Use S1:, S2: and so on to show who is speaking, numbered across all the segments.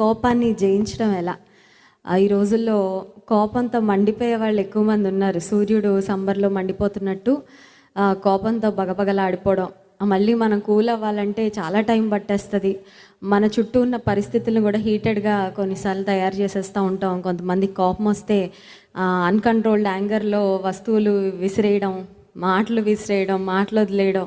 S1: కోపాన్ని జయించడం ఎలా? ఈ రోజుల్లో కోపంతో మండిపోయే వాళ్ళు ఎక్కువ మంది ఉన్నారు. సూర్యుడు సంబర్లో మండిపోతున్నట్టు కోపంతో బగబగలాడిపోవడం. మళ్ళీ మనం కూల్ అవ్వాలంటే చాలా టైం పట్టేస్తుంది. మన చుట్టూ ఉన్న పరిస్థితులను కూడా హీటెడ్గా కొన్నిసార్లు తయారు చేసేస్తూ ఉంటాం. కొంతమంది కోపం వస్తే అన్కంట్రోల్డ్ యాంగర్లో వస్తువులు విసిరేయడం మాటలు విసిరేయడం మాటలు వదిలేయడం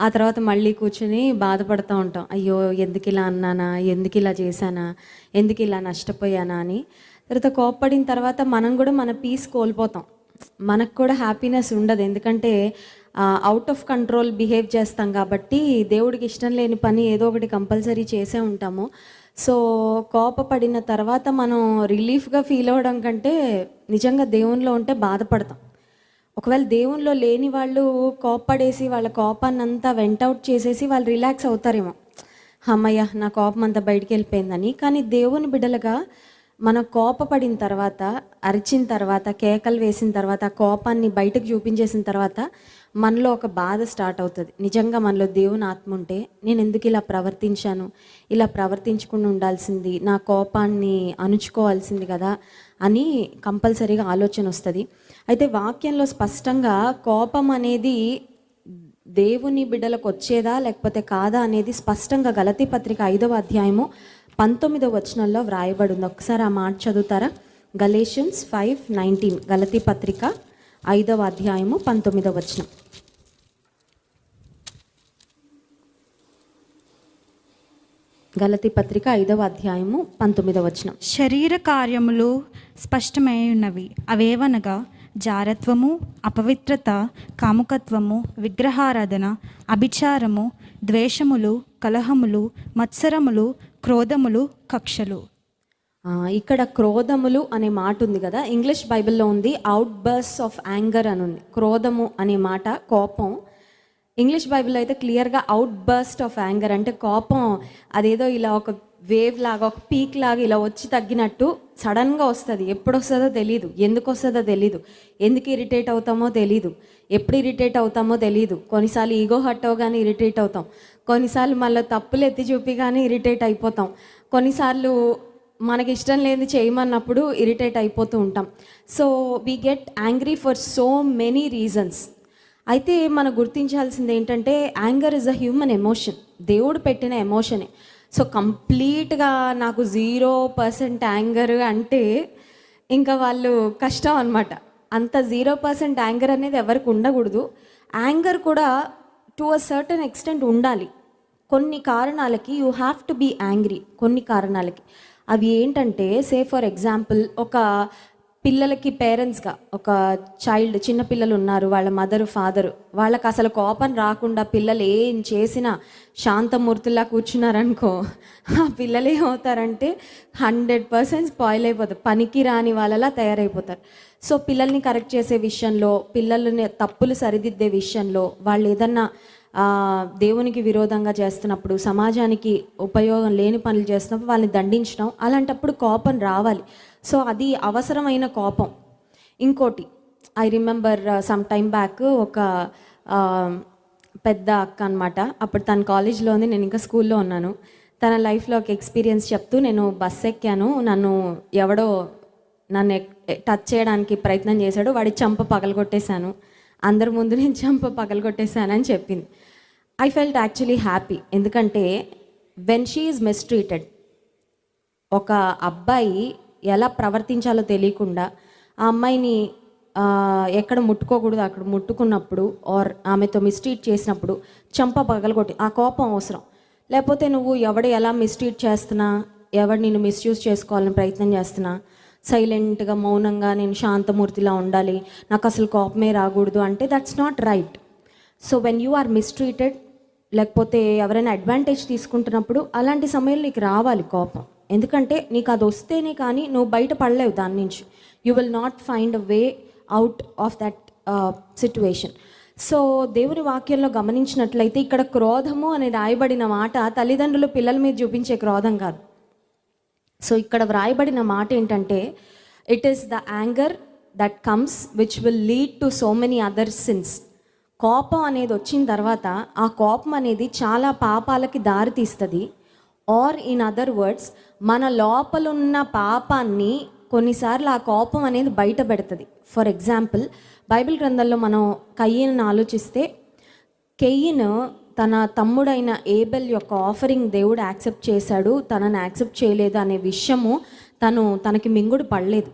S1: ఆ తర్వాత మళ్ళీ కూర్చుని బాధపడుతూ ఉంటాం. అయ్యో ఎందుకు ఇలా అన్నానా? ఎందుకు ఇలా చేశానా? ఎందుకు ఇలా నష్టపోయానా అని. తర్వాత కోప్పడిన తర్వాత మనం కూడా మన పీస్ కోల్పోతాం. మనకు కూడా హ్యాపీనెస్ ఉండదు. ఎందుకంటే అవుట్ ఆఫ్ కంట్రోల్ బిహేవ్ చేస్తాం కాబట్టి దేవుడికి ఇష్టం లేని పని ఏదో ఒకటి కంపల్సరీ చేసే ఉంటాము. సో కోపపడిన తర్వాత మనం రిలీఫ్గా ఫీల్ అవ్వడం కంటే నిజంగా దేవునిలో ఉంటే బాధపడతాం. ఒకవేళ దేవునిలో లేని వాళ్ళు కోప్పడేసి వాళ్ళ కోపాన్ని అంతా వెంటౌట్ చేసేసి వాళ్ళు రిలాక్స్ అవుతారేమో. అమ్మయ్య నా కోపం అంతా బయటికి వెళ్ళిపోయిందని. కానీ దేవుని బిడ్డలుగా మన కోపపడిన తర్వాత అరిచిన తర్వాత కేకలు వేసిన తర్వాత కోపాన్ని బయటకు చూపించేసిన తర్వాత మనలో ఒక బాధ స్టార్ట్ అవుతుంది. నిజంగా మనలో దేవుని ఆత్మ ఉంటే నేను ఎందుకు ఇలా ప్రవర్తించాను? ఇలా ప్రవర్తించకుండా ఉండాల్సింది నా కోపాన్ని అణుచుకోవాల్సింది కదా అని కంపల్సరీగా ఆలోచన వస్తుంది. అయితే వాక్యంలో స్పష్టంగా కోపం అనేది దేవుని బిడ్డలకు వచ్చేదా లేకపోతే కాదా అనేది స్పష్టంగా గలతీ పత్రిక ఐదవ అధ్యాయము పంతొమ్మిదవ వచనంలో వ్రాయబడింది. ఒకసారి ఆ మాట చదువుతారా? గలేషన్స్ ఫైవ్ నైన్టీన్ గలతీ పత్రిక ఐదవ అధ్యాయము పంతొమ్మిదవ వచనం. గలతీ పత్రిక ఐదవ అధ్యాయము పంతొమ్మిదవ వచనం.
S2: శరీర కార్యములు స్పష్టమై ఉన్నవి అవేవనగా జారత్వము అపవిత్రత కాముకత్వము విగ్రహారాధన అభిచారము ద్వేషములు కలహములు మత్సరములు క్రోధములు కక్షలు.
S1: ఇక్కడ క్రోధములు అనే మాట ఉంది కదా. ఇంగ్లీష్ బైబిల్లో ఉంది అవుట్ బర్స్ ఆఫ్ యాంగర్ అని ఉంది. క్రోధము అనే మాట కోపం. ఇంగ్లీష్ బైబిల్లో అయితే క్లియర్గా అవుట్ బర్స్ట్ ఆఫ్ యాంగర్ అంటే కోపం. అదేదో ఇలా ఒక వేవ్ లాగా ఒక పీక్ లాగా ఇలా వచ్చి తగ్గినట్టు సడన్గా వస్తుంది. ఎప్పుడు వస్తుందో తెలీదు. ఎందుకు వస్తుందో తెలీదు. ఎందుకు ఇరిటేట్ అవుతామో తెలీదు. ఎప్పుడు ఇరిటేట్ అవుతామో తెలీదు. కొన్నిసార్లు ఈగో హట్ కానీ ఇరిటేట్ అవుతాం. కొన్నిసార్లు మళ్ళీ తప్పులు ఎత్తి చూపి కానీ ఇరిటేట్ అయిపోతాం. కొన్నిసార్లు మనకి ఇష్టం లేని చేయమన్నప్పుడు ఇరిటేట్ అయిపోతూ ఉంటాం. So we get angry for so many reasons. అయితే మనం గుర్తించాల్సింది ఏంటంటే anger is a human emotion. దేవుడు పెట్టిన ఎమోషనే. సో కంప్లీట్గా నాకు జీరో పర్సెంట్ యాంగర్ అంటే ఇంకా వాళ్ళు కష్టం అనమాట అంత జీరో పర్సెంట్ యాంగర్ అనేది ఎవరికి ఉండకూడదు. యాంగర్ కూడా టు అ సర్టన్ ఎక్స్టెంట్ ఉండాలి. కొన్ని కారణాలకి you have to be angry కొన్ని కారణాలకి. అవి ఏంటంటే సే ఫర్ ఎగ్జాంపుల్ ఒక పిల్లలకి పేరెంట్స్గా ఒక చైల్డ్ చిన్న పిల్లలు ఉన్నారు వాళ్ళ మదర్ ఫాదర్ వాళ్ళకి అసలు కోపం రాకుండా పిల్లలు ఏం చేసినా శాంతమూర్తుల్లా కూర్చున్నారనుకో ఆ పిల్లలు ఏమవుతారంటే హండ్రెడ్ పర్సెంట్ స్పాయిల్ అయిపోతారు పనికి రాని వాళ్ళలా తయారైపోతారు. సో పిల్లల్ని కరెక్ట్ చేసే విషయంలో పిల్లల్ని తప్పులు సరిదిద్దే విషయంలో వాళ్ళు ఏదన్నా దేవునికి విరోధంగా చేస్తున్నప్పుడు సమాజానికి ఉపయోగం లేని పనులు చేస్తున్నప్పుడు వాళ్ళని దండించడం అలాంటప్పుడు కోపం రావాలి. సో అది అవసరమైన కోపం. ఇంకోటి I remember some time back ఒక um, పెద్ద అక్క అనమాట అప్పుడు తన కాలేజ్లో ఉంది నేను ఇంకా స్కూల్లో ఉన్నాను. తన లైఫ్లో ఒక ఎక్స్పీరియన్స్ చెప్తూ నేను బస్ ఎక్కాను. నన్ను ఎవడో నన్ను ఎక్- టచ్ చేయడానికి ప్రయత్నం చేశాడు. వాడి చంప పగలగొట్టేశాను. అందరి ముందు నేను చంప పగలగొట్టేశానని చెప్పింది. ఐ ఫెల్ట్ యాక్చువల్లీ హ్యాపీ ఎందుకంటే వెన్ షీ ఈజ్ మిస్ట్రీటెడ్ ఒక అబ్బాయి ఎలా ప్రవర్తించాలో తెలియకుండా ఆ అమ్మాయిని ఎక్కడ ముట్టుకోకూడదు అక్కడ ముట్టుకున్నప్పుడు ఆర్ ఆమెతో మిస్ట్రీట్ చేసినప్పుడు చంప పగలగొట్టి ఆ కోపం అవసరం. లేకపోతే నువ్వు ఎవడు ఎలా మిస్ట్రీట్ చేస్తున్నా ఎవడు నేను మిస్యూజ్ చేసుకోవాలని ప్రయత్నం చేస్తున్నా సైలెంట్గా మౌనంగా నేను శాంతమూర్తిలా ఉండాలి నాకు అసలు కోపమే రాకూడదు అంటే that's not right so when you are mistreated లేకపోతే ఎవరైనా అడ్వాంటేజ్ తీసుకుంటున్నప్పుడు అలాంటి సమయంలో నీకు రావాలి కోపం. ఎందుకంటే నీకు అది వస్తేనే కానీ నువ్వు బయట పడలేవు దాని నుంచి. You will not find a way out of that situation so దేవుని వాక్యంలో గమనించినట్లయితే ఇక్కడ క్రోధము అని రాయబడిన మాట తల్లిదండ్రులు పిల్లల మీద చూపించే క్రోధం కాదు. సో ఇక్కడ వ్రాయబడిన మాట ఏంటంటే it is the anger that comes which will lead to so many other sins కోపం అనేది వచ్చిన తర్వాత ఆ కోపం అనేది చాలా పాపాలకి దారి తీస్తుంది ఆర్ ఇన్ అదర్ వర్డ్స్ మన లోపలున్న పాపాన్ని కొన్నిసార్లు ఆ కోపం అనేది బయట పెడుతుంది. ఫర్ ఎగ్జాంపుల్ బైబిల్ గ్రంథంలో మనం కయ్యను ఆలోచిస్తే కెయిన్ తన తమ్ముడైన ఏబెల్ యొక్క ఆఫరింగ్ దేవుడు యాక్సెప్ట్ చేశాడు తనని యాక్సెప్ట్ చేయలేదు అనే విషయము తను తనకి మింగుడు పడలేదు.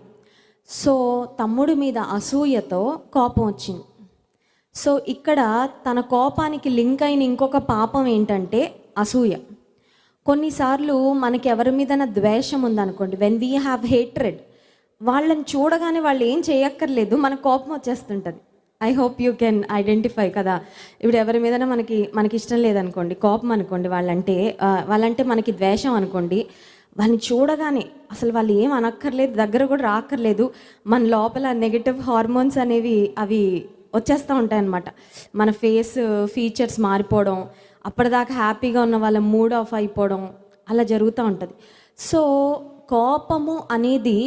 S1: సో తమ్ముడి మీద అసూయతో కోపం వచ్చింది. సో ఇక్కడ తన కోపానికి లింక్ అయిన ఇంకొక పాపం ఏంటంటే అసూయ. కొన్నిసార్లు మనకి ఎవరి మీదైనా ద్వేషం ఉందనుకోండి వెన్ వీ హ్యావ్ హేట్రెడ్ వాళ్ళని చూడగానే వాళ్ళు ఏం చేయక్కర్లేదు మన కోపం వచ్చేస్తుంటుంది. I hope you can identify కదా. ఇప్పుడు ఎవరి మీదైనా మనకి మనకి ఇష్టం లేదనుకోండి కోపం అనుకోండి వాళ్ళంటే వాళ్ళంటే మనకి ద్వేషం అనుకోండి వాళ్ళని చూడగానే అసలు వాళ్ళు ఏం అనక్కర్లేదు దగ్గర కూడా రాక్కర్లేదు మన లోపల నెగిటివ్ హార్మోన్స్ అనేవి అవి వచ్చేస్తూ ఉంటాయన్నమాట. మన ఫేస్ ఫీచర్స్ మారిపోవడం అప్పటిదాకా హ్యాపీగా ఉన్న వాళ్ళ మూడ్ ఆఫ్ అయిపోవడం అలా జరుగుతూ ఉంటుంది. సో కోపము అనేది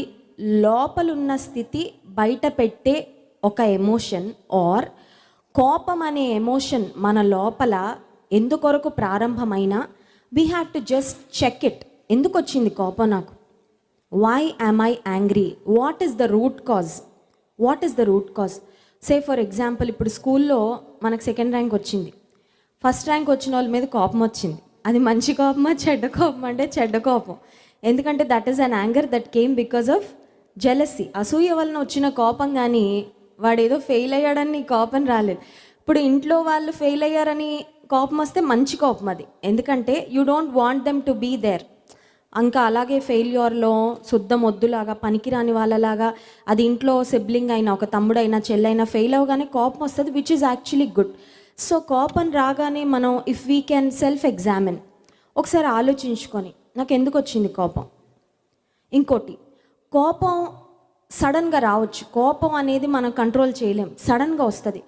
S1: లోపలున్న స్థితి బయట పెట్టే ఒక ఎమోషన్ ఆర్ కోపం అనే ఎమోషన్ మన లోపల ఎందుకొరకు ప్రారంభమైనా we have to just check it ఎందుకు వచ్చింది కోపం నాకు? Why am I angry what is the root cause what is the root cause say for example ఇప్పుడు స్కూల్లో మనకు సెకండ్ ర్యాంక్ వచ్చింది. ఫస్ట్ ర్యాంక్ వచ్చిన వాళ్ళ మీద కోపం వచ్చింది. అది మంచి కోపమా చెడ్డ కోపం అంటే చెడ్డ కోపం. ఎందుకంటే that is an anger that came because of jealousy అసూయ వలన వచ్చిన కోపం కానీ వాడు ఏదో ఫెయిల్ అయ్యాడని నీ కోపం రాలేదు. ఇప్పుడు ఇంట్లో వాళ్ళు ఫెయిల్ అయ్యారని కోపం వస్తే మంచి కోపం అది. ఎందుకంటే you don't want them to be there ఇంకా అలాగే ఫెయిల్యూర్లో శుద్ధ మొద్దులాగా పనికిరాని వాళ్ళలాగా అది ఇంట్లో సిబ్లింగ్ అయినా ఒక తమ్ముడైనా చెల్లైనా ఫెయిల్ అవగానే కోపం వస్తుంది which is actually good so కోపం రాగానే మనం if we can self examine ఒకసారి ఆలోచించుకొని నాకు ఎందుకు వచ్చింది కోపం? ఇంకోటి కోపం సడన్గా రావచ్చు. కోపం అనేది మనం కంట్రోల్ చేయలేం. సడన్గా వస్తుంది.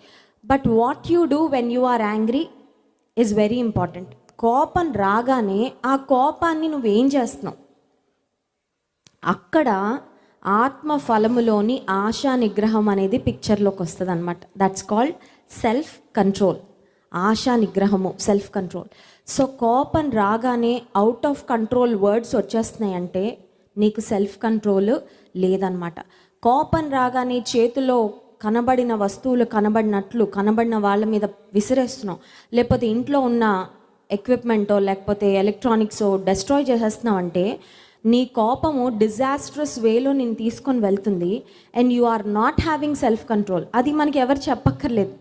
S1: But what you do when you are angry is very important కోపం రాగానే ఆ కోపాన్ని నువ్వేం చేస్తున్నావు? అక్కడ ఆత్మ ఫలములోని ఆశా నిగ్రహం అనేది పిక్చర్లోకి వస్తుంది అనమాట దట్స్ కాల్డ్ సెల్ఫ్ కంట్రోల్ ఆశా నిగ్రహము సెల్ఫ్ కంట్రోల్ సో కోపం రాగానే అవుట్ ఆఫ్ కంట్రోల్ వర్డ్స్ వచ్చేస్తున్నాయి అంటే నీకు సెల్ఫ్ కంట్రోల్ లేదనమాట కోపం రాగానే చేతిలో కనబడిన వస్తువులు కనబడినట్లు కనబడిన వాళ్ళ మీద విసిరేస్తున్నావు. లేకపోతే ఇంట్లో ఉన్న ఎక్విప్మెంటో లేకపోతే ఎలక్ట్రానిక్సో డెస్ట్రాయ్ చేసేస్తున్నావు అంటే నీ కోపము డిజాస్ట్రస్ వేలో నేను తీసుకొని వెళ్తుంది and you are not having self control అది మనకి ఎవరు చెప్పక్కర్లేదు.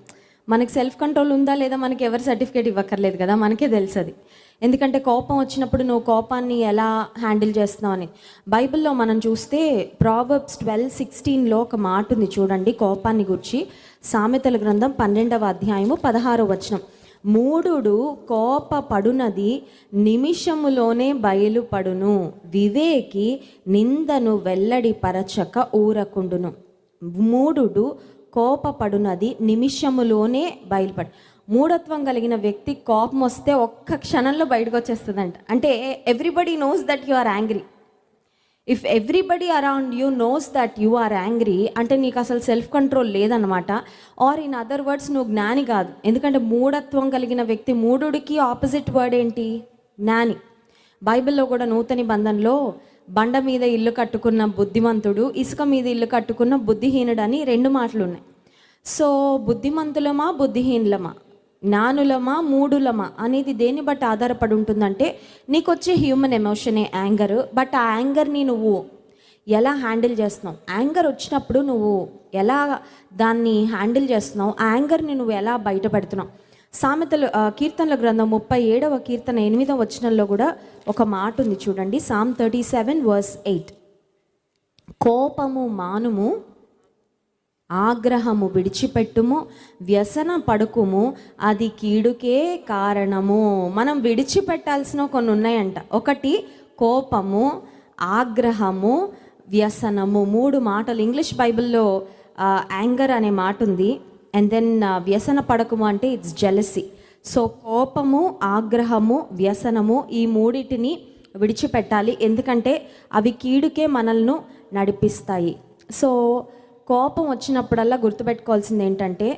S1: మనకి సెల్ఫ్ కంట్రోల్ ఉందా లేదా మనకి ఎవరు సర్టిఫికేట్ ఇవ్వక్కర్లేదు కదా? మనకే తెలుసు అది ఎందుకంటే కోపం వచ్చినప్పుడు నువ్వు కోపాన్ని ఎలా హ్యాండిల్ చేస్తున్నావు అని. బైబిల్లో మనం చూస్తే ప్రావర్బ్స్ ట్వెల్వ్ సిక్స్టీన్లో ఒక మాట ఉంది చూడండి కోపాన్ని గురించి. సామెతల గ్రంథం పన్నెండవ అధ్యాయము పదహారో వచనం. మూడుడు కోపపడునది నిమిషములోనే బయలుపడును. వివేకి నిందను వెల్లడి పరచక ఊరకుండును. మూడుడు కోపపడునది నిమిషములోనే బయలుపడు. మూఢత్వం కలిగిన వ్యక్తి కోపం వస్తే ఒక్క క్షణంలో బయటకు వచ్చేస్తుందంట అంటే everybody knows that you are angry if everybody around you knows that you are angry అంటే నీకు అసలు సెల్ఫ్ కంట్రోల్ లేదనమాట ఆర్ ఇన్ అదర్ వర్డ్స్ నువ్వు జ్ఞాని కాదు. ఎందుకంటే మూఢత్వం కలిగిన వ్యక్తి మూఢుడికి ఆపోజిట్ వర్డ్ ఏంటి? జ్ఞాని. బైబిల్లో కూడా నూతన బంధంలో బండ మీద ఇల్లు కట్టుకున్న బుద్ధిమంతుడు ఇసుక మీద ఇల్లు కట్టుకున్న బుద్ధిహీనుడు అని రెండు మాటలు ఉన్నాయి సో బుద్ధిమంతులమా బుద్ధిహీనులమా? జ్ఞానులమా మూడులమా అనేది దేన్ని బట్టి ఆధారపడి ఉంటుందంటే నీకు వచ్చే హ్యూమన్ ఎమోషనే యాంగర్ బట్ ఆ యాంగర్ని నువ్వు ఎలా హ్యాండిల్ చేస్తున్నావు? యాంగర్ వచ్చినప్పుడు నువ్వు ఎలా దాన్ని హ్యాండిల్ చేస్తున్నావు? ఆ యాంగర్ని నువ్వు ఎలా బయటపెడుతున్నావు? సామెతలు కీర్తనల గ్రంథం ముప్పై ఏడవ కీర్తన ఎనిమిదవ వచనంలో కూడా ఒక మాట ఉంది చూడండి. Psalm thirty seven verse eight. కోపము మానుము ఆగ్రహము విడిచిపెట్టుము వ్యసన పడుకుము అది కీడుకే కారణము. మనం విడిచిపెట్టాల్సిన కొన్ని ఉన్నాయంట. ఒకటి కోపము ఆగ్రహము వ్యసనము. మూడు మాటలు. ఇంగ్లీష్ బైబిల్లో యాంగర్ అనే మాట ఉంది అండ్ దెన్ uh, వ్యసన పడకము అంటే ఇట్స్ జెలసీ సో కోపము ఆగ్రహము వ్యసనము ఈ మూడిటిని విడిచిపెట్టాలి. ఎందుకంటే అవి కీడుకే మనల్ని నడిపిస్తాయి. సో కోపం వచ్చినప్పుడల్లా గుర్తుపెట్టుకోవాల్సింది ఏంటంటే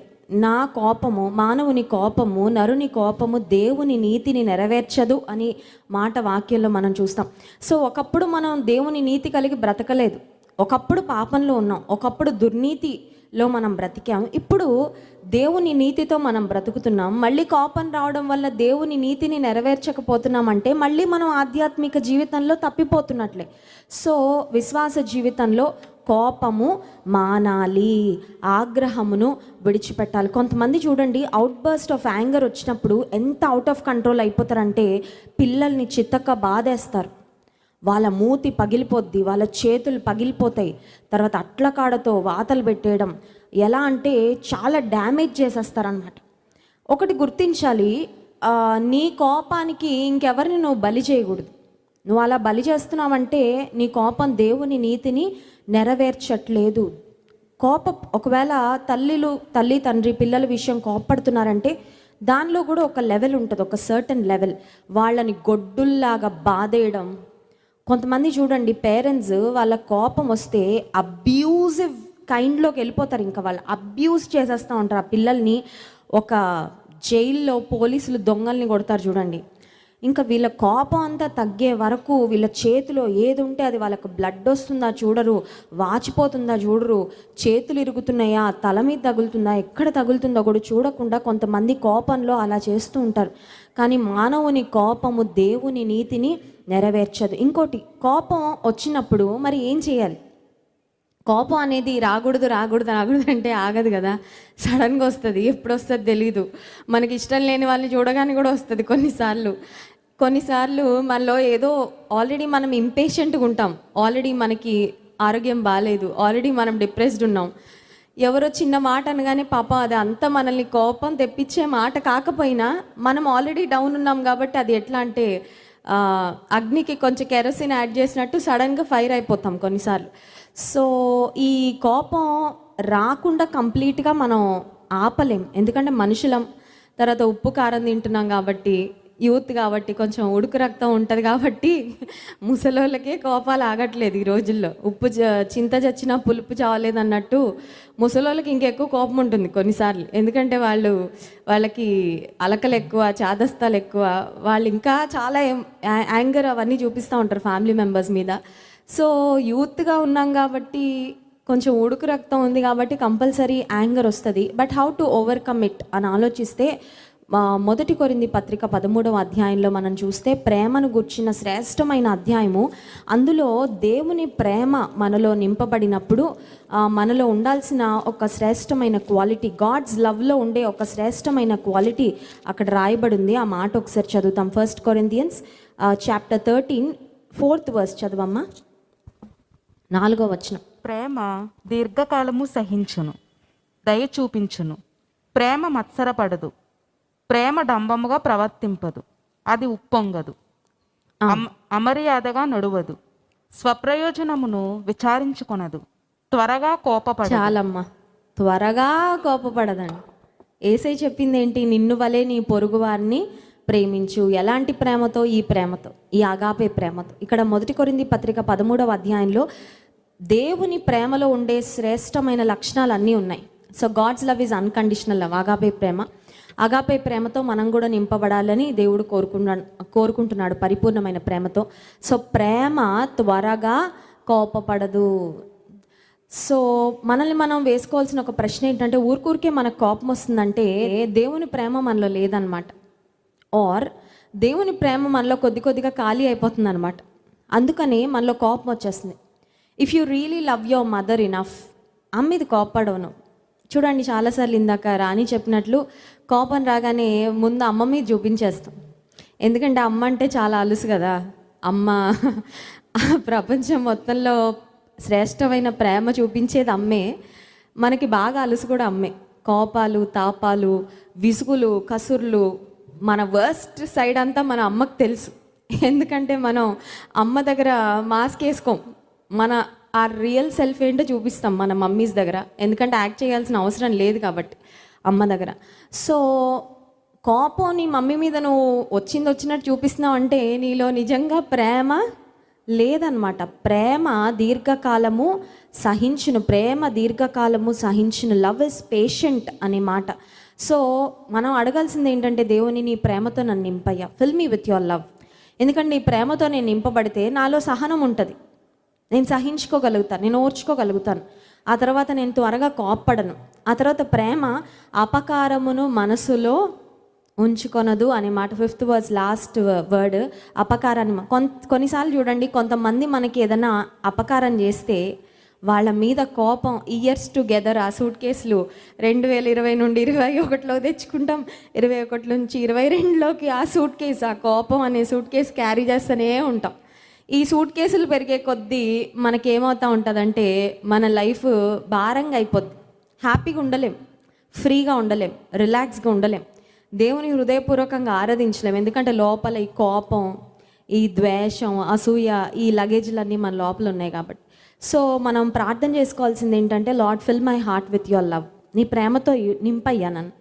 S1: నా కోపము మానవుని కోపము నరుని కోపము దేవుని నీతిని నెరవేర్చదు అని మాట వాక్యంలో మనం చూస్తాం. సో ఒకప్పుడు మనం దేవుని నీతి కలిగి బ్రతకలేదు. ఒకప్పుడు పాపంలో ఉన్నాం. ఒకప్పుడు దుర్నీతి లో మనం బ్రతికాం. ఇప్పుడు దేవుని నీతితో మనం బ్రతుకుతున్నాం. మళ్ళీ కోపం రావడం వల్ల దేవుని నీతిని నెరవేర్చకపోతున్నామంటే మళ్ళీ మనం ఆధ్యాత్మిక జీవితంలో తప్పిపోతున్నట్లే. సో విశ్వాస జీవితంలో కోపము మానాలి ఆగ్రహమును విడిచిపెట్టాలి. కొంతమంది చూడండి అవుట్ బర్స్ట్ ఆఫ్ యాంగర్ వచ్చినప్పుడు ఎంత అవుట్ ఆఫ్ కంట్రోల్ అయిపోతారంటే పిల్లల్ని చిత్తక్క బాధేస్తారు. వాళ్ళ మూతి పగిలిపోద్ది వాళ్ళ చేతులు పగిలిపోతాయి. తర్వాత అట్ల కాడతో వాతలు పెట్టేయడం ఎలా అంటే చాలా డ్యామేజ్ చేసేస్తారనమాట ఒకటి గుర్తించాలి నీ కోపానికి ఇంకెవరిని నువ్వు బలి చేయకూడదు. నువ్వు అలా బలి చేస్తున్నావంటే నీ కోపం దేవుని నీతిని నెరవేర్చట్లేదు. కోప ఒకవేళ తల్లిలు తల్లి తండ్రి పిల్లల విషయం కోపడుతున్నారంటే దానిలో కూడా ఒక లెవెల్ ఉంటుంది ఒక సర్టన్ లెవెల్. వాళ్ళని గొడ్డుల్లాగా బాధేయడం కొంతమంది చూడండి పేరెంట్స్ వాళ్ళ కోపం వస్తే అబ్యూజివ్ కైండ్లోకి వెళ్ళిపోతారు ఇంకా వాళ్ళు. అబ్యూజ్ చేసేస్తూ ఉంటారు ఆ పిల్లల్ని. ఒక జైల్లో పోలీసులు దొంగల్ని కొడతారు చూడండి. ఇంకా వీళ్ళ కోపం అంతా తగ్గే వరకు వీళ్ళ చేతిలో ఏది ఉంటే అది వాళ్ళకు బ్లడ్ వస్తుందా చూడరు వాచిపోతుందా చూడరు. చేతులు ఇరుగుతున్నాయా తల మీద తగులుతుందా ఎక్కడ తగులుతుందో కూడా చూడకుండా కొంతమంది కోపంలో అలా చేస్తూ ఉంటారు. కానీ మానవుని కోపము దేవుని నీతిని నెరవేర్చదు. ఇంకోటి కోపం వచ్చినప్పుడు మరి ఏం చేయాలి? కోపం అనేది రాకూడదు రాకూడదు రాకూడదు అంటే ఆగదు కదా. సడన్గా వస్తుంది. ఎప్పుడు వస్తుంది తెలీదు. మనకి ఇష్టం లేని వాళ్ళని చూడగానే కూడా వస్తుంది కొన్నిసార్లు. కొన్నిసార్లు మనలో ఏదో ఆల్రెడీ మనం ఇంపేషెంట్గా ఉంటాం. ఆల్రెడీ మనకి ఆరోగ్యం బాగాలేదు ఆల్రెడీ మనం డిప్రెస్డ్ ఉన్నాం. ఎవరో చిన్న మాట అనగానే పాప అది అంతా మనల్ని కోపం తెప్పించే మాట కాకపోయినా మనం ఆల్రెడీ డౌన్ ఉన్నాం కాబట్టి అది ఎట్లా అంటే అగ్నికి కొంచెం కెరోసిన్ యాడ్ చేసినట్టు సడన్గా ఫైర్ అయిపోతాం కొన్నిసార్లు. సో ఈ కోపం రాకుండా కంప్లీట్గా మనం ఆపలేం. ఎందుకంటే మనుషులం. తర్వాత ఉప్పు కారం తింటున్నాం కాబట్టి యూత్ కాబట్టి కొంచెం ఉడుకు రక్తం ఉంటుంది కాబట్టి ముసలోళ్ళకే కోపాలు ఆగట్లేదు ఈ రోజుల్లో. ఉప్పు చ- చింత చచ్చినా పులుపు చావలేదు అన్నట్టు ముసలోళ్ళకి ఇంకెక్కువ కోపం ఉంటుంది కొన్నిసార్లు. ఎందుకంటే వాళ్ళు వాళ్ళకి అలకలు ఎక్కువ చాదస్తాలు ఎక్కువ వాళ్ళు ఇంకా చాలా యాంగర్ అవన్నీ చూపిస్తూ ఉంటారు ఫ్యామిలీ మెంబర్స్ మీద. సో యూత్గా ఉన్నాం కాబట్టి కొంచెం ఉడుకు రక్తం ఉంది కాబట్టి కంపల్సరీ యాంగర్ వస్తుంది. But how to overcome it అని ఆలోచిస్తే మొదటి కొరింది పత్రిక పదమూడవ అధ్యాయంలో మనం చూస్తే ప్రేమను గుర్చిన శ్రేష్టమైన అధ్యాయము. అందులో దేవుని ప్రేమ మనలో నింపబడినప్పుడు మనలో ఉండాల్సిన ఒక శ్రేష్టమైన క్వాలిటీ గాడ్స్ లవ్లో ఉండే ఒక శ్రేష్టమైన క్వాలిటీ అక్కడ రాయబడి ఉంది ఆ మాట ఒకసారి చదువుతాం. First Corinthians chapter thirteen fourth verse చదవమ్మా. నాలుగో వచనం.
S3: ప్రేమ దీర్ఘకాలము సహించును దయ చూపించును. ప్రేమ మత్సరపడదు ప్రేమ డంబముగా ప్రవర్తింపదు అది ఉప్పొంగదు. అమ- అమర్యాదగా నడువదు స్వప్రయోజనమును విచారించుకొనదు త్వరగా కోపపడదు.
S1: చాలమ్మా త్వరగా కోపపడదండి. ఏసై చెప్పింది ఏంటి నిన్ను వలే నీ పొరుగు వారిని ప్రేమించు. ఎలాంటి ప్రేమతో? ఈ ప్రేమతో. ఈ అగాపే ప్రేమతో. ఇక్కడ మొదటి కొరింది పత్రిక పదమూడవ అధ్యాయంలో దేవుని ప్రేమలో ఉండే శ్రేష్టమైన లక్షణాలు అన్నీ ఉన్నాయి. So God's love is unconditional love agape Prema. Agape ప్రేమతో మనం కూడా నింపబడాలని దేవుడు కోరుకున్నా కోరుకుంటున్నాడు పరిపూర్ణమైన ప్రేమతో. సో ప్రేమ త్వరగా కోపపడదు. సో మనల్ని మనం వేసుకోవాల్సిన ఒక ప్రశ్న ఏంటంటే ఊరికూరికే మనకు కోపం వస్తుందంటే దేవుని ప్రేమ మనలో లేదనమాట ఆర్ దేవుని ప్రేమ మనలో కొద్ది కొద్దిగా ఖాళీ అయిపోతుంది అనమాట అందుకని మనలో కోపం వచ్చేస్తుంది. If you really love your mother enough అమ్మ ఇది కోపడవను చూడండి చాలాసార్లు ఇందాక రాణి చెప్పినట్లు కోపం రాగానే ముందు అమ్మ మీద చూపించేస్తాం. ఎందుకంటే అమ్మ అంటే చాలా అలుసు కదా. అమ్మ ప్రపంచం మొత్తంలో శ్రేష్టమైన ప్రేమ చూపించేది అమ్మే. మనకి బాగా అలుసు కూడా అమ్మే. కోపాలు తాపాలు విసుగులు కసుర్లు మన వర్స్ట్ సైడ్ అంతా మన అమ్మకు తెలుసు. ఎందుకంటే మనం అమ్మ దగ్గర మాస్క్ వేసుకోం. మన ఆ రియల్ సెల్ఫ్ ఏంటో చూపిస్తాం మన మమ్మీస్ దగ్గర. ఎందుకంటే యాక్ట్ చేయాల్సిన అవసరం లేదు కాబట్టి అమ్మ దగ్గర. సో కోపం నీ మమ్మీ మీద నువ్వు వచ్చింది వచ్చినట్టు చూపిస్తున్నావు అంటే నీలో నిజంగా ప్రేమ లేదనమాట ప్రేమ దీర్ఘకాలము సహించును. ప్రేమ దీర్ఘకాలము సహించును. లవ్ ఇస్ పేషెంట్ అనే మాట. సో మనం అడగాల్సింది ఏంటంటే దేవుని నీ ప్రేమతో నన్ను నింపయ్యా. Fill me with your love ఎందుకంటే నీ ప్రేమతో నేను నింపబడితే నాలో సహనం ఉంటుంది. నేను సహించుకోగలుగుతాను నేను ఓర్చుకోగలుగుతాను. ఆ తర్వాత నేను త్వరగా కోప్పడను. ఆ తర్వాత ప్రేమ అపకారమును మనసులో ఉంచుకొనదు అనే మాట. ఫిఫ్త్ వర్స్ లాస్ట్ వర్డ్ అపకారాన్ని. కొన్ కొన్నిసార్లు చూడండి కొంతమంది మనకి ఏదైనా అపకారం చేస్తే వాళ్ళ మీద కోపం ఇయర్స్ టుగెదర్ ఆ సూట్ కేసులు రెండు వేల ఇరవై నుండి ఇరవై ఒకటిలో తెచ్చుకుంటాం. ఇరవై ఒకటి నుంచి ఇరవై రెండులోకి ఆ సూట్ కేసు ఆ కోపం అనే సూట్ కేసు క్యారీ చేస్తూనే ఉంటాం. ఈ సూట్ కేసులు పెరిగే కొద్దీ మనకేమవుతా ఉంటుందంటే మన లైఫ్ భారంగా అయిపోద్ది. హ్యాపీగా ఉండలేం. ఫ్రీగా ఉండలేం. రిలాక్స్గా ఉండలేం. దేవుని హృదయపూర్వకంగా ఆరాధించలేం. ఎందుకంటే లోపల ఈ కోపం ఈ ద్వేషం అసూయ ఈ లగేజ్లన్నీ మన లోపల ఉన్నాయి కాబట్టి. సో మనం ప్రార్థన చేసుకోవాల్సింది ఏంటంటే Lord fill my heart with your love నీ ప్రేమతో నింపయ్యా నన్ను.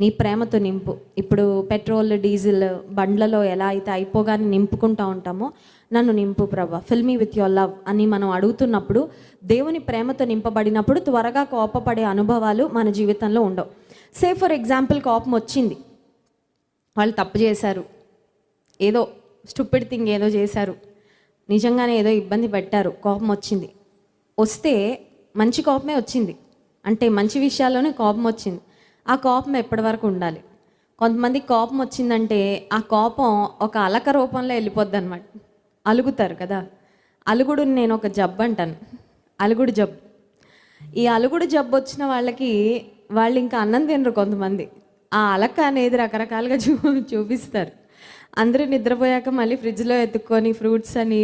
S1: నీ ప్రేమతో నింపు. ఇప్పుడు పెట్రోల్ డీజిల్ బండ్లలో ఎలా అయితే అయిపోగానే నింపుకుంటా ఉంటామో నన్ను నింపు ప్రభా. ఫిల్మీ విత్ యువర్ లవ్ అని మనం అడుగుతున్నప్పుడు దేవుని ప్రేమతో నింపబడినప్పుడు త్వరగా కోపపడే అనుభవాలు మన జీవితంలో ఉండవు. సే ఫర్ ఎగ్జాంపుల్ కోపం వచ్చింది. వాళ్ళు తప్పు చేశారు. ఏదో స్టూపిడ్ థింగ్ ఏదో చేశారు. నిజంగానే ఏదో ఇబ్బంది పెట్టారు కోపం వచ్చింది. వస్తే మంచి కోపమే వచ్చింది. అంటే మంచి విషయాల్లోనే కోపం వచ్చింది. ఆ కోపం ఎప్పటి వరకు ఉండాలి? కొంతమంది కోపం వచ్చిందంటే ఆ కోపం ఒక అలక రూపంలో వెళ్ళిపోద్ది అనమాట అలుగుతారు కదా. అలుగుడు నేను ఒక జబ్బు అంటాను. అలుగుడు జబ్బు. ఈ అలుగుడు జబ్బు వచ్చిన వాళ్ళకి వాళ్ళు ఇంకా అన్నం తినరు కొంతమంది. ఆ అలక అనేది రకరకాలుగా చూ చూపిస్తారు. అందరూ నిద్రపోయాక మళ్ళీ ఫ్రిడ్జ్లో ఎత్తుక్కొని ఫ్రూట్స్ అని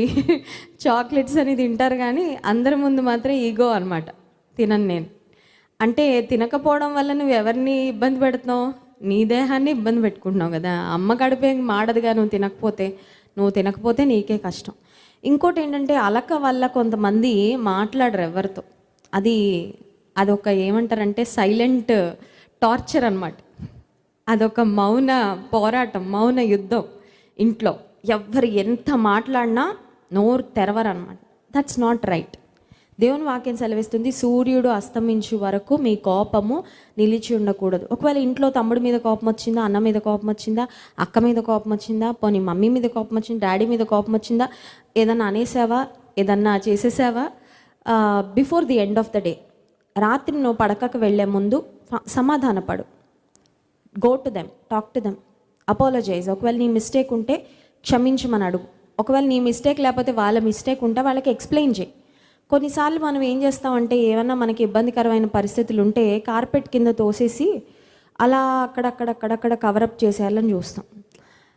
S1: చాక్లెట్స్ అని తింటారు కానీ అందరి ముందు మాత్రం ఈగో అనమాట తినను నేను. అంటే తినకపోవడం వల్ల నువ్వు ఎవరిని ఇబ్బంది పెడుతున్నావు? నీ దేహాన్ని ఇబ్బంది పెట్టుకుంటున్నావు కదా. అమ్మ గడిపే మాడదుగా నువ్వు తినకపోతే. నువ్వు తినకపోతే నీకే కష్టం. ఇంకోటి ఏంటంటే అలక వల్ల కొంతమంది మాట్లాడరు ఎవరితో. అది అదొక ఏమంటారంటే సైలెంట్ టార్చర్ అనమాట అదొక మౌన పోరాటం మౌన యుద్ధం. ఇంట్లో ఎవ్వరు ఎంత మాట్లాడినా నోరు తెరవరనమాట. దట్స్ నాట్ రైట్ దేవుని వాక్యం సెలవిస్తుంది సూర్యుడు అస్తమించు వరకు మీ కోపము నిలిచి ఉండకూడదు. ఒకవేళ ఇంట్లో తమ్ముడి మీద కోపం వచ్చిందా అన్న మీద కోపం వచ్చిందా అక్క మీద కోపం వచ్చిందా పోనీ మమ్మీ మీద కోపం వచ్చిందా డాడీ మీద కోపం వచ్చిందా ఏదన్నా అనేసావా ఏదన్నా చేసేసావా? Before the end of the day రాత్రి నువ్వు పడకకు వెళ్ళే ముందు సమాధానపడు. Go to them talk to them apologise. ఒకవేళ నీ మిస్టేక్ ఉంటే క్షమించమని అడుగు. ఒకవేళ నీ మిస్టేక్ లేకపోతే వాళ్ళ మిస్టేక్ ఉంటే వాళ్ళకి ఎక్స్ప్లెయిన్ చేయి. కొన్నిసార్లు మనం ఏం చేస్తామంటే ఏమన్నా మనకి ఇబ్బందికరమైన పరిస్థితులు ఉంటే కార్పెట్ కింద తోసేసి అలా అక్కడక్కడక్కడక్కడ కవరప్ చేసేయాలని చూస్తాం.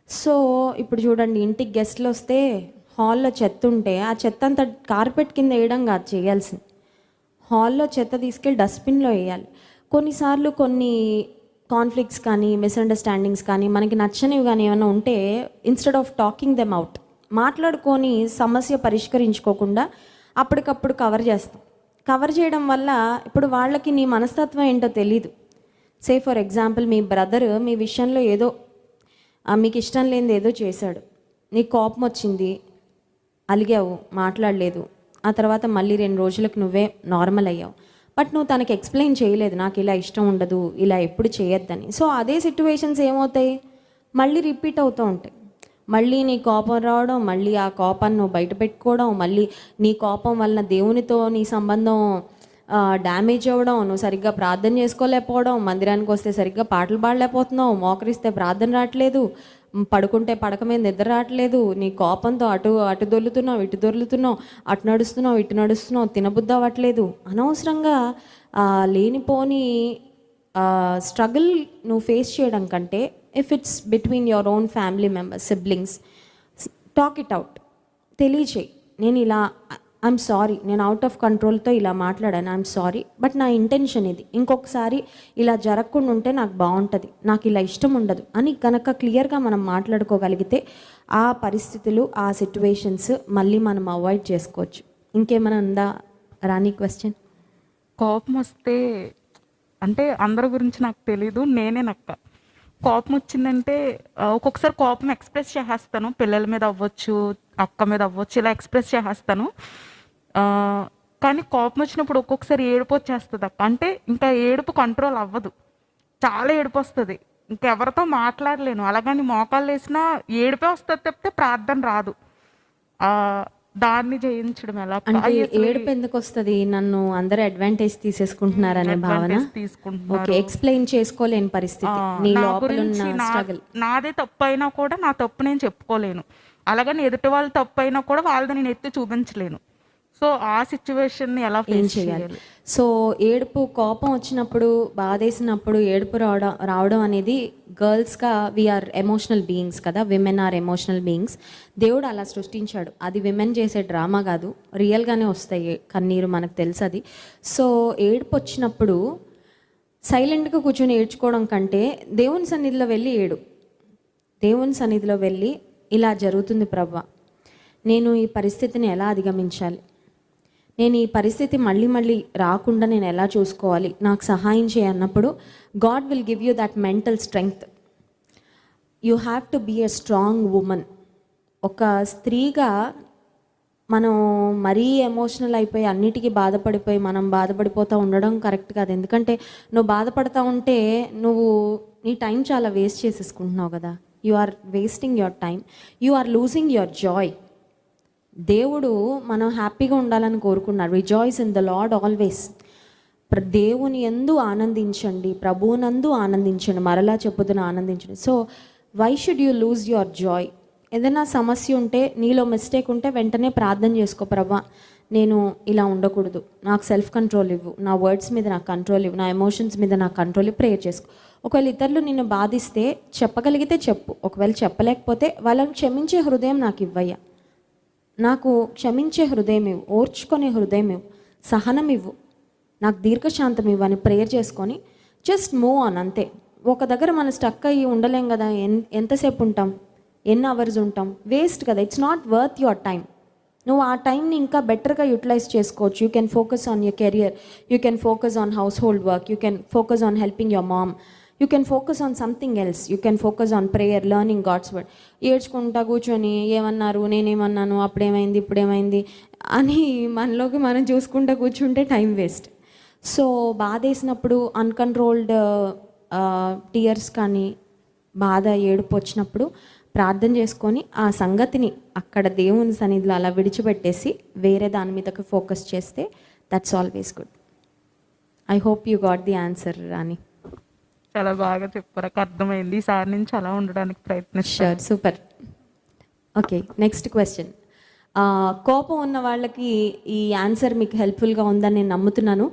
S1: సో ఇప్పుడు చూడండి ఇంటికి గెస్ట్లు వస్తే హాల్లో చెత్త ఉంటే ఆ చెత్త అంతా కార్పెట్ కింద వేయడం కాదు చేయాల్సింది. హాల్లో చెత్త తీసుకెళ్ళి డస్ట్బిన్లో వేయాలి. కొన్నిసార్లు కొన్ని కాన్ఫ్లిక్ట్స్ కానీ మిస్అండర్స్టాండింగ్స్ కానీ మనకి నచ్చనివి కానీ ఏమైనా ఉంటే instead of talking them out మాట్లాడుకొని సమస్య పరిష్కరించుకోకుండా అప్పటికప్పుడు కవర్ చేస్తాం. కవర్ చేయడం వల్ల ఇప్పుడు వాళ్ళకి నీ మనస్తత్వం ఏంటో తెలీదు. సే ఫర్ ఎగ్జాంపుల్ మీ బ్రదర్ మీ విషయంలో ఏదో మీకు ఇష్టం లేనిది ఏదో చేశాడు. నీకు కోపం వచ్చింది అలిగావు మాట్లాడలేదు. ఆ తర్వాత మళ్ళీ రెండు రోజులకు నువ్వే నార్మల్ అయ్యావు. బట్ నువ్వు తనకి ఎక్స్ప్లెయిన్ చేయలేదు నాకు ఇలా ఇష్టం ఉండదు ఇలా ఎప్పుడు చేయొద్దని. సో అదే సిచ్యువేషన్స్ ఏమవుతాయి? మళ్ళీ రిపీట్ అవుతూ ఉంటాయి. మళ్ళీ నీ కోపం రావడం మళ్ళీ ఆ కోపాన్ని నువ్వు బయట పెట్టుకోవడం మళ్ళీ నీ కోపం వలన దేవునితో నీ సంబంధం డ్యామేజ్ అవ్వడం నువ్వు సరిగ్గా ప్రార్థన చేసుకోలేకపోవడం మందిరానికి వస్తే సరిగ్గా పాటలు పాడలేకపోతున్నావు మోకరిస్తే ప్రార్థన రావట్లేదు పడుకుంటే పడక మీద నిద్ర రావట్లేదు. నీ కోపంతో అటు అటు దొల్లుతున్నావు ఇటు దొర్లుతున్నావు అటు నడుస్తున్నావు ఇటు నడుస్తున్నావు తినబుద్ధి అవ్వట్లేదు అనవసరంగా లేనిపోని స్ట్రగుల్ నువ్వు ఫేస్ చేయడం కంటే if it's between your own family members siblings talk it out తెలియచేయి. నేను ఇలా ఐఎమ్ సారీ నేను అవుట్ ఆఫ్ కంట్రోల్తో ఇలా మాట్లాడాను ఐఎమ్ సారీ బట్ నా ఇంటెన్షన్ ఇది. ఇంకొకసారి ఇలా జరగకుండా ఉంటే నాకు బాగుంటుంది నాకు ఇలా ఇష్టం ఉండదు అని కనుక క్లియర్గా మనం మాట్లాడుకోగలిగితే ఆ పరిస్థితులు ఆ సిచ్యువేషన్స్ మళ్ళీ మనం అవాయిడ్ చేసుకోవచ్చు. ఇంకేమైనా ఉందా రాణి క్వశ్చన్
S3: కోపం వస్తే అంటే అందరి గురించి నాకు తెలీదు నేనే నక్క. కోపం వచ్చిందంటే ఒక్కొక్కసారి కోపం ఎక్స్ప్రెస్ చేసేస్తాను. పిల్లల మీద అవ్వచ్చు అక్క మీద అవ్వచ్చు ఇలా ఎక్స్ప్రెస్ చేసేస్తాను. కానీ కోపం వచ్చినప్పుడు ఒక్కొక్కసారి ఏడుపు వచ్చేస్తుంది అక్క. అంటే ఇంకా ఏడుపు కంట్రోల్ అవ్వదు. చాలా ఏడుపు వస్తుంది. ఇంకెవరితో మాట్లాడలేను. అలాగని మోకాళ్ళు వేసినా ఏడుపే వస్తుంది తప్పితే ప్రార్థన రాదు. ఆ, దాన్ని జయించడం ఎలా?
S1: అంటే ఏడుపు ఎందుకు వస్తుంది? నన్ను అందరూ అడ్వాంటేజ్ తీసేసుకుంటున్నారనే భావన
S3: advantage తీసుకుంటున్నారు.
S1: ఓకే ఎక్స్ప్లెయిన్ చేసుకోలేని పరిస్థితి. నీ లోపల ఉన్న స్ట్రగుల్
S3: నాదే తప్పు అయినా కూడా నా తప్పు నేను చెప్పుకోలేను. అలాగని ఎదుటి వాళ్ళ తప్పు అయినా కూడా వాళ్ళది నేను ఎత్తి చూపించలేను. సో ఆ సిచ్యువేషన్ని ఎలా ఫేస్
S1: చేయాలి?
S3: చేయాలి?
S1: సో ఏడుపు కోపం వచ్చినప్పుడు బాధేసినప్పుడు ఏడుపు రావడం రావడం అనేది గర్ల్స్గా వీఆర్ ఎమోషనల్ బీయింగ్స్ కదా. విమెన్ ఆర్ ఎమోషనల్ బీయింగ్స్ దేవుడు అలా సృష్టించాడు. అది విమెన్ చేసే డ్రామా కాదు. రియల్గానే వస్తాయి. కన్నీరు మనకు తెలుసు అది. సో ఏడుపు వచ్చినప్పుడు సైలెంట్గా కూర్చొని ఏడ్చుకోవడం కంటే దేవుని సన్నిధిలో వెళ్ళి ఏడు. దేవుని సన్నిధిలో వెళ్ళి ఇలా జరుగుతుంది ప్రభా. నేను ఈ పరిస్థితిని ఎలా అధిగమించాలి? నేను ఈ పరిస్థితి మళ్ళీ మళ్ళీ రాకుండా నేను ఎలా చూసుకోవాలి? నాకు సహాయం చేయన్నప్పుడు God will give you that mental strength you have to be a strong woman ఒక స్త్రీగా మనం మరీ ఎమోషనల్ అయిపోయి అన్నిటికీ బాధపడిపోయి మనం బాధపడిపోతూ ఉండడం కరెక్ట్ కాదు. ఎందుకంటే నువ్వు బాధపడతా ఉంటే నువ్వు నీ టైం చాలా వేస్ట్ చేసేసుకుంటున్నావు కదా. You are wasting your time you are losing your joy దేవుడు మనం హ్యాపీగా ఉండాలని కోరుకున్నాడు. Rejoice in the Lord always దేవుని ఎందు ఆనందించండి. ప్రభువునందు ఆనందించండి. మరలా చెప్పుతున్న ఆనందించండి. So why should you lose your joy ఏదైనా సమస్య ఉంటే నీలో మిస్టేక్ ఉంటే వెంటనే ప్రార్థన చేసుకో. ప్రభా నేను ఇలా ఉండకూడదు. నాకు సెల్ఫ్ కంట్రోల్ ఇవ్వు. నా వర్డ్స్ మీద నాకు కంట్రోల్ ఇవ్వు. నా ఎమోషన్స్ మీద నాకు కంట్రోల్ ఇవ్వు. ప్రేయర్ చేసుకో. ఒకవేళ ఇతరులు నిన్ను బాధిస్తే చెప్పగలిగితే చెప్పు. ఒకవేళ చెప్పలేకపోతే వాళ్ళని క్షమించే హృదయం నాకు ఇవ్వయ్యా. నాకు క్షమించే హృదయం ఇవ్వు ఓర్చుకునే హృదయం ఇవ్వు సహనం ఇవ్వు నాకు దీర్ఘశాంతం ఇవ్వు అని ప్రేయర్ చేసుకొని జస్ట్ మూవ్ ఆన్ అంతే. ఒక దగ్గర మనం స్టక్ అయ్యి ఉండలేం కదా ఎన్ ఎంతసేపు ఉంటాం? ఎన్ని అవర్స్ ఉంటాం? వేస్ట్ కదా it's not worth your time నువ్వు ఆ టైంని ఇంకా బెటర్గా యూటిలైజ్ చేసుకోవచ్చు. You can focus on your career you can focus on household work you can focus on helping your mom you can focus on something else you can focus on prayer learning God's word ఏడ్చుకుంటా కూర్చొని ఏమన్నారు? నేనేమన్నాను? అప్పుడేమైంది? ఇప్పుడేమైంది? అని మనలోకి మనం చూసుకుంటా కూర్చుంటే time waste. So బాధేసినప్పుడు uncontrolled tears కానీ బాధ ఏడుపు వచ్చినప్పుడు ప్రార్థన చేసుకొని ఆ సంగతిని అక్కడ దేవుని సన్నిధిలో అలా విడిచిపెట్టేసి వేరే దాని మీదకి ఫోకస్ చేస్తే that's always good I hope you got the answer రాని
S3: చాలా బాగా చెప్పారు. అక్క అర్థమైంది. ఈసారి నుంచి అలా ఉండడానికి ప్రయత్నిస్తాను.
S1: సూపర్ ఓకే నెక్స్ట్ క్వశ్చన్ కోపం ఉన్న వాళ్ళకి ఈ ఆన్సర్ మీకు హెల్ప్ఫుల్గా ఉందని నేను నమ్ముతున్నాను.